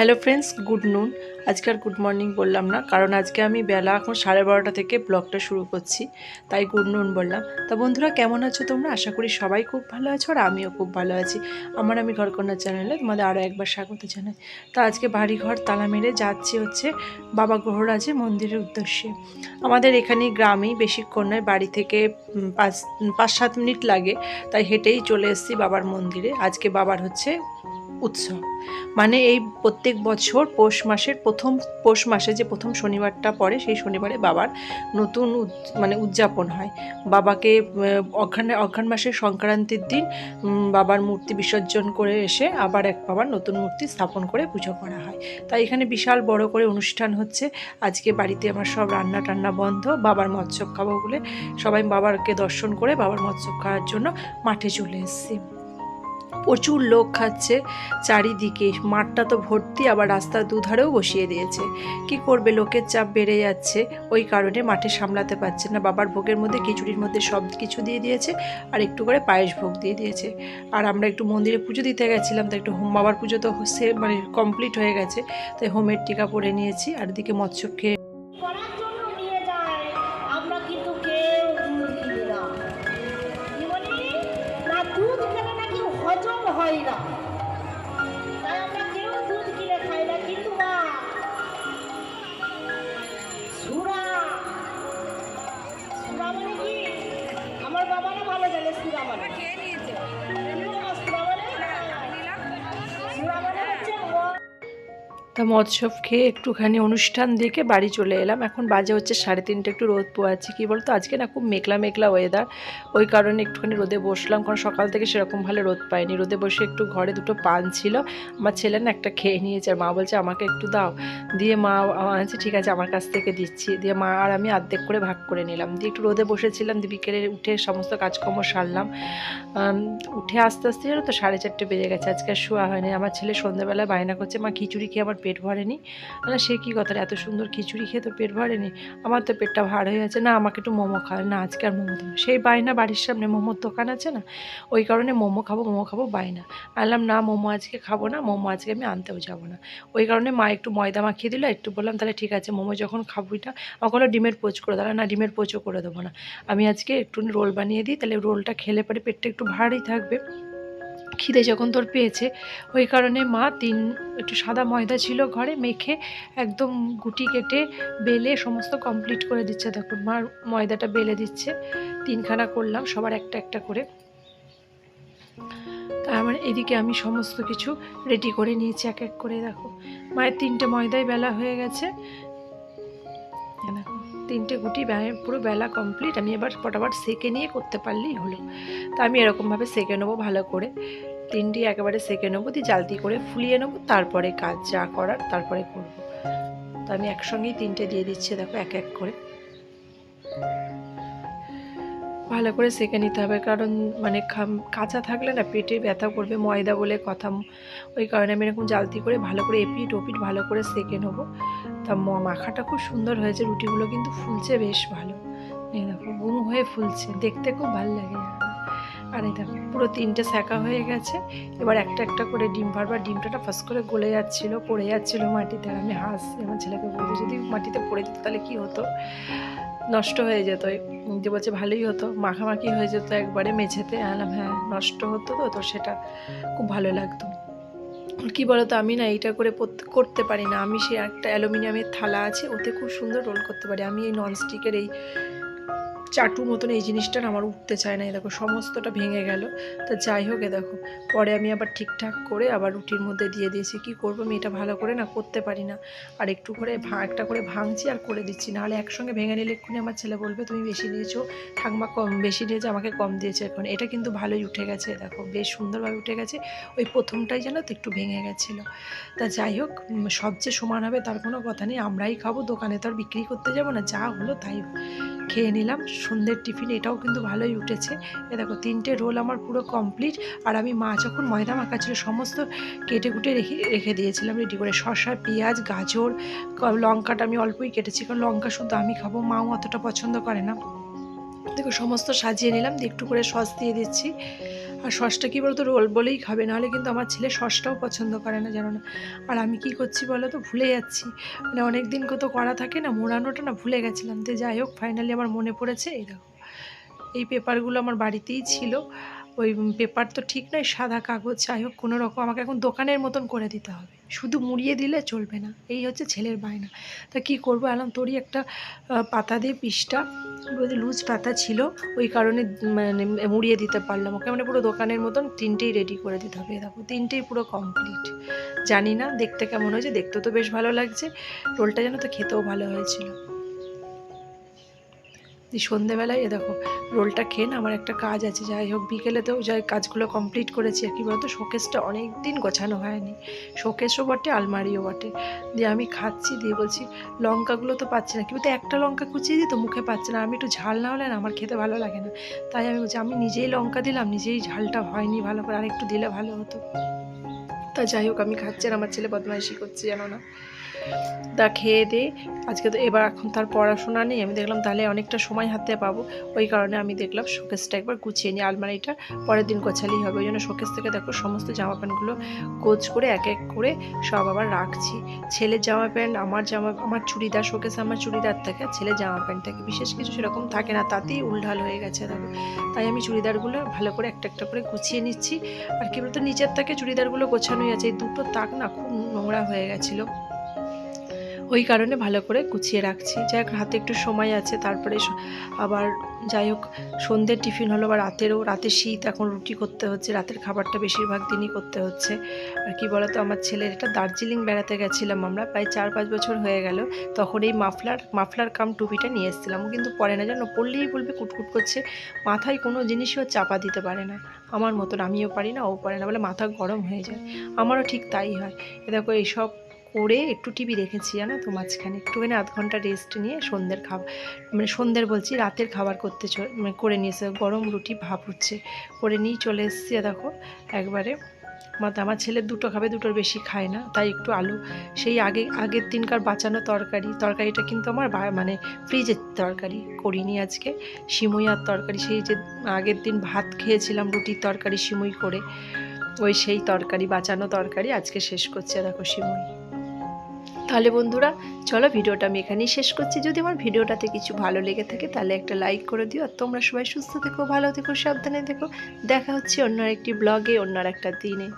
Hello friends good নুন আজকে আর good morning বললাম না, কারণ আজকে আমি বেলা এখন সাড়ে বারোটা থেকে ব্লগটা শুরু করছি, তাই গুড নুন বললাম। তা বন্ধুরা, কেমন আছো তোমরা? আশা করি সবাই খুব ভালো আছো আর আমিও খুব ভালো আছি। আমার আমি ঘরকন্যা চ্যানেলে তোমাদের আরও একবার স্বাগত জানাই। তা আজকে বাড়ি ঘর তালা মেরে যাচ্ছি হচ্ছে বাবা গ্রহরাজের মন্দিরের উদ্দেশ্যে। আমাদের এখানে গ্রামেই বেশিক্ষণ নয়, বাড়ি থেকে পাঁচ পাঁচ সাত মিনিট লাগে, তাই হেঁটেই চলে এসেছি বাবার মন্দিরে। আজকে বাবার হচ্ছে উৎসব। মানে এই প্রত্যেক বছর পৌষ মাসের প্রথম, পৌষ মাসে যে প্রথম শনিবারটা পড়ে, সেই শনিবারে বাবার নতুন মানে উদযাপন হয়। বাবাকে অঘ্রাণ অঘ্রাণ মাসের সংক্রান্তির দিন বাবার মূর্তি বিসর্জন করে এসে আবার এক বাবার নতুন মূর্তি স্থাপন করে পুজো করা হয়। তাই এখানে বিশাল বড় করে অনুষ্ঠান হচ্ছে। আজকে বাড়িতে আমার সব রান্না টান্না বন্ধ, বাবার মৎস্য খাব বলে সবাই বাবারকে দর্শন করে বাবার মৎস্য খাওয়ার জন্য মাঠে চলে এসেছি। প্রচুর লোক খাচ্ছে, চারিদিকে মাঠটা তো ভর্তি, আবার রাস্তার দুধারেও বসিয়ে দিয়েছে। কি করবে? লোকের চাপ বেড়ে যাচ্ছে, ওই কারণে মাঠে সামলাতে পারছে না। বাবার ভোগের মধ্যে খিচুড়ির মধ্যে সব কিছু দিয়ে দিয়েছে, আর একটু করে পায়েস ভোগ দিয়ে দিয়েছে। আর আমরা একটু মন্দিরে পুজো দিতে গেছিলাম, তো একটু হোম, বাবার পুজো তো সে মানে কমপ্লিট হয়ে গেছে, তাই হোমের টিকা পরে নিয়েছি, আর দিকে মৎস্য খেয়ে ভালো জানে তা মৎসব খেয়ে একটুখানি অনুষ্ঠান দেখে বাড়ি চলে এলাম। এখন বাজে হচ্ছে সাড়ে তিনটে, একটু রোদ পোয়াচ্ছি, কী বলতো? আজকে না খুব মেঘলা মেঘলা ওয়েদার ওই কারণে একটুখানি রোদে বসলাম, কারণ সকাল থেকে সেরকম ভালো রোদ পাইনি। রোদে বসে একটু ঘরে দুটো পান ছিল, আমার ছেলে না একটা খেয়ে নিয়েছে, আর মা বলছে, আমাকে একটু দাও। দিয়ে মা আছে ঠিক আছে, আমার কাছ থেকে দিচ্ছি। দিয়ে মা আর আমি অর্ধেক করে ভাগ করে নিলাম। দিয়ে একটু রোদে বসেছিলাম, দিয়ে বিকেলে উঠে সমস্ত কাজকর্ম সারলাম। উঠে আস্তে আস্তে তো, সাড়ে চারটে বেজে গেছে, আজকে আর শোয়া হয়নি। আমার ছেলে সন্ধ্যাবেলায় বায়না করছে, মা, খিচুড়ি খেয়ে আমার পেট ভরেনি। না সে কী কথা এত সুন্দর খিচুড়ি খেয়ে তোর পেট ভরেনি? আমার তো পেটটা ভার হয়ে আছে। না, আমাকে একটু মোমো খাওয়া না, আজকে আর মোমো দেবো সেই বায়না বাড়ির সামনে মোমোর দোকান আছে না? ওই কারণে মোমো খাব মোমো খাব, বায়না। আনলাম না, মোমো আজকে খাব না, মোমো আজকে আমি আনতেও যাব না। ওই কারণে মা একটু ময়দা মাখিয়ে দিল। একটু বললাম, তাহলে ঠিক আছে, মোমো যখন খাবই না, আমাকে ডিমের পোচ করে দাঁড়া না, ডিমের পোচও করে দেবো না। আমি আজকে একটু রোল বানিয়ে দিই, তাহলে রোলটা খেলে পরে পেটটা একটু ভারী থাকবে। খিদে যখন তোর পেয়েছে, ওই কারণে মা তিন একটু সাদা ময়দা ছিল ঘরে মেখে একদম গুটি কেটে বেলে সমস্ত কমপ্লিট করে দিচ্ছে। দেখো, মা ময়দাটা বেলে দিচ্ছে। তিনখানা করলাম, সবার একটা একটা করে। তার মানে এদিকে আমি সমস্ত কিছু রেডি করে নিয়েছি, এক এক করে। দেখো, মায়ের তিনটে ময়দাই বেলা হয়ে গেছে। তিনটে গুটি পুরো বেলা কমপ্লিট আমি এবার ফটাফট সেকে নিয়ে করতে পারলেই হলো। তা আমি এরকমভাবে সেকে নেব ভালো করে। তিনটি একেবারে সেকে নেব, দিয়ে জালতি করে ফুলিয়ে নেব, তারপরে কাজ যা করার তারপরে করব। তো আমি একসঙ্গেই তিনটে দিয়ে দিচ্ছি, দেখো, এক এক করে। ভালো করে সেকে নিতে হবে, কারণ মানে কাঁচা থাকলে না পেটে ব্যথা করবে, ময়দা বলে কথা। ওই কারণে আমি এরকম জালতি করে ভালো করে এপিট ওপিট ভালো করে সেকে নেব। তা মাখাটা খুব সুন্দর হয়েছে, রুটিগুলো কিন্তু ফুলছে বেশ ভালো। এই দেখো, গুম হয়ে ফুলছে, দেখতে খুব ভালো লাগে আর। এই দেখো, পুরো তিনটে সেকা হয়ে গেছে। এবার একটা একটা করে ডিম পারবার ডিমটা ফার্স্ট করে গলে যাচ্ছিল, পড়ে যাচ্ছিল মাটিতে। আমি হাসছি আমার ছেলেকে বলছি যদি মাটিতে পড়ে যেত তাহলে কী হতো? নষ্ট হয়ে যেত যে বলছে ভালোই হতো, মাখামাখি হয়ে যেত একবারে মেঝেতে। আলাম হ্যাঁ নষ্ট হতো তো তো সেটা খুব ভালো লাগতো। কি বলতো, আমি না এইটা করে করতে পারি না। আমি সে একটা অ্যালুমিনিয়ামের থালা আছে, ওতে খুব সুন্দর রোল করতে পারি। আমি এই ননস্টিকের এই চাটু মতন এই জিনিসটা আমার উঠতে চায় না। দেখো, সমস্তটা ভেঙে গেল। তো যাই হোক এ দেখো, পরে আমি আবার ঠিকঠাক করে আবার রুটির মধ্যে দিয়ে দিয়েছি। কি করব আমি এটা ভালো করে না করতে পারি না। আর একটু করে একটা করে ভাঙছি আর করে দিচ্ছি। নাহলে একসঙ্গে ভেঙে নিলে এক্ষুনি আমার ছেলে বলবে, তুমি বেশি নিয়েছো ঠাকমা কম, বেশি দিয়েছে, আমাকে কম দিয়েছে এখন। এটা কিন্তু ভালোই উঠে গেছে দেখো, বেশ সুন্দরভাবে উঠে গেছে। ওই প্রথমটাই যেন তো একটু ভেঙে গেছিল। তা যাই হোক সবচেয়ে সমান হবে তার কোনো কথা নেই। আমরাই খাব, দোকানে তো আর বিক্রি করতে যাব না, যা হলো তাই খেয়ে নিলাম সন্ধ্যের টিফিন, এটাও কিন্তু ভালোই উঠেছে। এ দেখো, তিনটে রোল আমার পুরো কমপ্লিট। আর আমি মা যখন ময়দা মাখা ছিল সমস্ত কেটে কুটে রেখে রেখে দিয়েছিলাম, রেডি করে। শসা, পেঁয়াজ, গাজর লঙ্কাটা আমি অল্পই কেটেছি, কারণ লঙ্কা শুধু আমি খাব, মাও অতটা পছন্দ করে না। দেখো, সমস্ত সাজিয়ে নিলাম, দিয়ে একটু করে সস দিয়ে দিচ্ছি। আর সসটা কী বলতো, রোল বলেই খাবে। নাহলে কিন্তু আমার ছেলে সসটাও পছন্দ করে না, জানো না। আর আমি কি করছি বলো তো, ভুলে যাচ্ছি। মানে অনেক দিন কত করা থাকে না, মোড়ানোটা না ভুলে গেছিলাম। তো যাই হোক ফাইনালি আমার মনে পড়েছে, এই দেখো। এই পেপারগুলো আমার বাড়িতেই ছিল। ওই পেপার তো ঠিক নয় সাদা কাগজ, যাই হোক, কোনো রকম আমাকে এখন দোকানের মতন করে দিতে হবে। শুধু মুড়িয়ে দিলে চলবে না, এই হচ্ছে ছেলের বায়না। তা কি করব? আলাম, তোরই একটা পাতা দিয়ে পিসটা। লুজ পাতা ছিল, ওই কারণে মানে মুড়িয়ে দিতে পারলাম। ওকে মানে পুরো দোকানের মতন তিনটেই রেডি করে দিতে হবে। দেখো, তিনটেই পুরো কমপ্লিট জানি না, দেখতে কেমন হয়েছে, দেখতে তো বেশ ভালো লাগছে। রোলটা যেন তো খেতেও ভালো হয়েছিল। দিয়ে সন্ধেবেলায়, এ দেখো, রোলটা খেয়ে আমার একটা কাজ আছে। যাই হোক, বিকেলে তো যাই কাজগুলো কমপ্লিট করেছি। আর কি বলতো, শোকেসটা অনেক দিন গোছানো হয়নি। শোকেসও বটে, আলমারিও বটে। দিয়ে আমি খাচ্ছি, দিয়ে বলছি, লঙ্কাগুলো তো পাচ্ছি না। কি বলতে, একটা লঙ্কা কুচিয়ে দিই তো মুখে পাচ্ছে না। আমি একটু ঝাল না হলে না আমার খেতে ভালো লাগে না। তাই আমি বলছি, আমি নিজেই লঙ্কা দিলাম, নিজেই ঝালটা হয়নি ভালো করে। আর একটু দিলে ভালো হতো। তা যাই হোক, আমি খাচ্ছি আর আমার ছেলে বদমাইশি করছে, জানো না। তা খেয়ে দিয়ে আজকে তো এবার এখন তার পড়াশোনা নেই, আমি দেখলাম তাহলে অনেকটা সময় হাতে পাবো। ওই কারণে আমি দেখলাম শোকেসটা একবার গুছিয়ে নিই। আলমারিটা পরের দিন গোছালেই হবে। ওই জন্য শোকেস থেকে দেখো সমস্ত জামা প্যান্টগুলো কোচ করে, এক এক করে সব আবার রাখছি। ছেলের জামা প্যান্ট আমার জামা, আমার চুড়িদার, শোকেস আমার চুড়িদার থাকে, আর ছেলের জামা প্যান্ট থাকে বিশেষ কিছু সেরকম থাকে না, তাতেই উলঢাল হয়ে গেছে দেখো। তাই আমি চুড়িদারগুলো ভালো করে একটা একটা করে গুছিয়ে নিচ্ছি। আর কি বলতো, নিচের থেকে চুড়িদারগুলো গোছানোই আছে। এই দুটো তাক না খুব নোংরা হয়ে গেছিল। ওই কারণে ভালো করে গুছিয়ে রাখছি। যাই হোক হাতে একটু সময় আছে, তারপরে আবার যাই হোক সন্ধ্যের টিফিন হলো বা রাতেরও, রাতে শীত, এখন রুটি করতে হচ্ছে, রাতের খাবারটা বেশিরভাগ দিনই করতে হচ্ছে। আর কি বলতো, আমার ছেলের এটা দার্জিলিং বেড়াতে গেছিলাম আমরা, প্রায় চার পাঁচ বছর হয়ে গেল, তখন এই মাফলার মাফলার কাম টুপিটা নিয়ে এসেছিলাম কিন্তু পরে না জানো পড়লেই বলবে কুটকুট করছে, মাথায় কোনো জিনিসও চাপা দিতে পারে না। আমার মতন, আমিও পারি না, ও পারে না, বলে মাথা গরম হয়ে যায়। আমারও ঠিক তাই হয়। এ দেখো, এইসব করে একটু টিভি দেখেছি জানো? তো মাঝখানে একটুখানি আধ ঘণ্টা রেস্ট নিয়ে সন্ধ্যের খাবার মানে সন্ধ্যের বলছি, রাতের খাবার করতে মানে করে নিয়েছে। গরম রুটি ভাপ হচ্ছে। করে নিয়ে চলে এসেছি দেখো, একবারে। আমার আমার ছেলে দুটো খাবে, দুটোর বেশি খায় না। তাই একটু আলু, সেই আগে, আগের দিনকার বাঁচানো তরকারি। তরকারিটা কিন্তু আমার মানে ফ্রিজের তরকারি করিনি আজকে। সিমুই আর তরকারি, সেই যে আগের দিন ভাত খেয়েছিলাম, রুটির তরকারি সিমুই করে, ওই সেই তরকারি, বাঁচানো তরকারি আজকে শেষ করছে দেখো সিমুই। তাহলে বন্ধুরা, চলো ভিডিওটা আমি এখানেই শেষ করছি। যদি আমার ভিডিওটাতে কিছু ভালো লেগে থাকে, তাহলে একটা লাইক করে দিও। আর তোমরা সবাই সুস্থ থেকো, ভালো থেকো, সাবধানে থেকো। দেখা হচ্ছে অন্য একটি ব্লগে অন্য একটা দিনে।